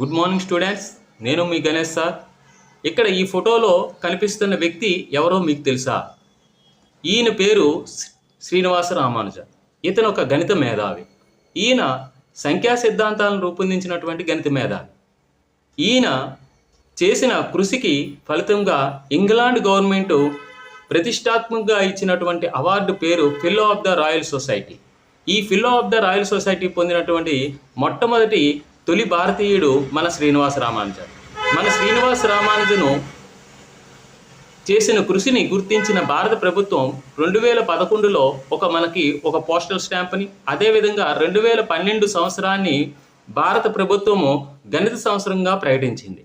Good morning students నేను మీ Ganesh sir. ఇక్కడ ఈ ఫోటోలో కనిపిస్తున్న వ్యక్తి ఎవరో మీకు తెలుసా? ఈయన పేరు శ్రీనివాస రామానుజ. ఇతను ఒక గణిత మేధావి. ఈయన సంఖ్యా సిద్ధాంతాలను రూపొందించినటువంటి గణిత మేధావి. ఈయన చేసిన కృషికి ఫలితంగా ఇంగ్లాండ్ గవర్నమెంట్ ప్రతిష్టాత్మకంగా ఇచ్చినటువంటి అవార్డు పేరు fellow of the Royal Society ఈ fellow of the Royal Society పొందినటువంటి మొట్టమొదటి తొలి భారతీయుడు మన శ్రీనివాస రామానుజన్ మన శ్రీనివాస రామానుజను చేసిన కృషిని గుర్తించిన భారత ప్రభుత్వం రెండు వేల పదకొండులో ఒక మనకి ఒక పోస్టల్ స్టాంప్ని అదేవిధంగా రెండు వేల పన్నెండు సంవత్సరాన్ని భారత ప్రభుత్వము గణిత సంవత్సరంగా ప్రకటించింది.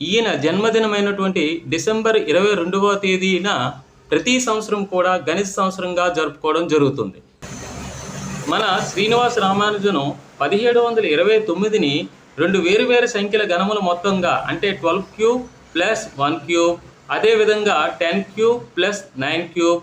ఈయన జన్మదినమైనటువంటి డిసెంబర్ ఇరవై రెండవ తేదీన ప్రతి సంవత్సరం కూడా గణిత సంవత్సరంగా జరుపుకోవడం జరుగుతుంది. మన శ్రీనివాస రామానుజను పదిహేడు వందల ఇరవై తొమ్మిదిని రెండు వేరు వేరు సంఖ్యల గణములు మొత్తంగా అంటే twelve cube plus one cube అదేవిధంగా ten cube plus nine cube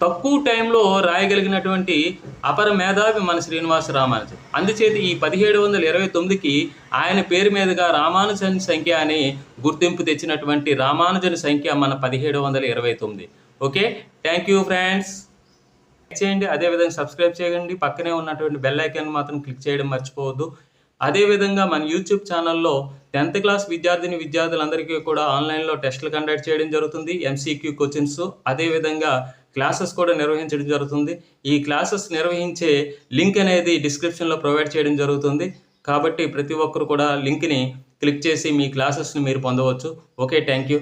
తక్కువ టైంలో రాయగలిగినటువంటి అపర మేధావి మన శ్రీనివాస రామానుజన్ అందుచేత ఈ పదిహేడు వందల ఇరవై తొమ్మిదికి ఆయన పేరు మీదుగా రామానుజన్ సంఖ్య అని గుర్తింపు తెచ్చినటువంటి రామానుజన్ సంఖ్య మన పదిహేడు వందల ఇరవై తొమ్మిది. ఓకే? థ్యాంక్ యూ ఫ్రెండ్స్ చేయండి. అదేవిధంగా సబ్స్క్రైబ్ చేయండి. పక్కనే ఉన్నటువంటి బెల్ ఐకాన్ మాత్రం క్లిక్ చేయడం మర్చిపోవద్దు. అదేవిధంగా మన యూట్యూబ్ ఛానల్లో టెన్త్ క్లాస్ విద్యార్థిని విద్యార్థులందరికీ కూడా ఆన్లైన్లో టెస్టులు కండక్ట్ చేయడం జరుగుతుంది. ఎంసీక్యూ కోచింగ్స్ అదేవిధంగా క్లాసెస్ కూడా నిర్వహించడం జరుగుతుంది. ఈ క్లాసెస్ నిర్వహించే లింక్ అనేది డిస్క్రిప్షన్లో ప్రొవైడ్ చేయడం జరుగుతుంది. కాబట్టి ప్రతి ఒక్కరు కూడా లింక్ని క్లిక్ చేసి మీ క్లాసెస్ని మీరు పొందవచ్చు. Okay thank you